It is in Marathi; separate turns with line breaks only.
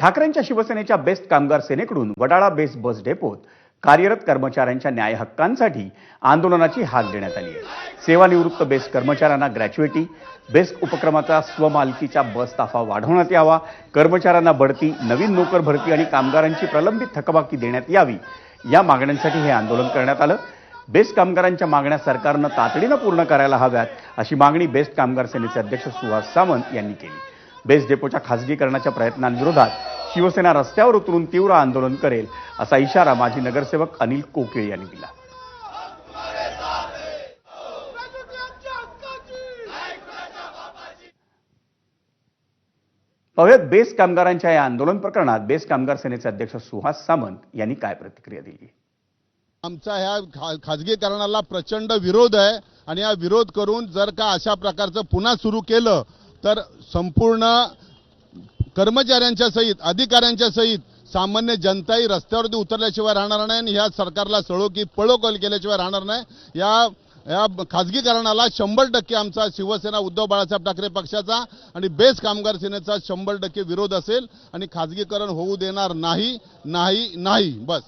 ठाकरेंच्या शिवसेनेच्या बेस्ट कामगार सेनेकडून वडाळा बेस्ट बस डेपोत कार्यरत कर्मचाऱ्यांच्या न्याय हक्कांसाठी आंदोलनाची हाक देण्यात आली आहे. सेवानिवृत्त बेस्ट कर्मचाऱ्यांना ग्रॅच्युएटी बेस्ट उपक्रमाचा स्वमालकीच्या बस ताफा वाढवण्यात यावा कर्मचाऱ्यांना बढती नवीन नोकर भरती आणि कामगारांची प्रलंबित थकबाकी देण्यात यावी या मागण्यांसाठी हे आंदोलन करण्यात आलं. बेस्ट कामगारांच्या मागण्या सरकारनं तातडीनं पूर्ण करायला हव्यात अशी मागणी बेस्ट कामगार सेनेचे अध्यक्ष सुहास सावंत यांनी केली. बेस्ट डेपोच्या खासगीकरणाच्या प्रयत्नांविरोधात शिवसेना रस्त्यावर उतरून तीव्र आंदोलन करेल असा इशारा माजी नगरसेवक अनिल कोकिळे यांनी दिला. पाहुयात बेस्ट कामगारांच्या या आंदोलन प्रकरणात बेस्ट कामगार सेनेचे अध्यक्ष सुहास सामंत यांनी काय प्रतिक्रिया दिली?
आमचा ह्या खा खाजगीकरणाला प्रचंड विरोध आहे आणि हा विरोध करून जर का अशा प्रकारचं पुन्हा सुरू केलं तर संपूर्ण कर्मचाऱ्यांच्या सहित अधिकाऱ्यांच्या सहित सामान्य जनताही रस्त्यावरती उतरल्याशिवाय राहणार नाही आणि ह्या सरकारला सळो की पळोकल केल्याशिवाय राहणार नाही. या या खाजगीकरणाला शंभर टक्के आमचा शिवसेना उद्धव बाळासाहेब ठाकरे पक्षाचा आणि बेस्ट कामगार सेनेचा शंभर टक्के विरोध असेल आणि खाजगीकरण होऊ देणार नाही नाही नाही. बस.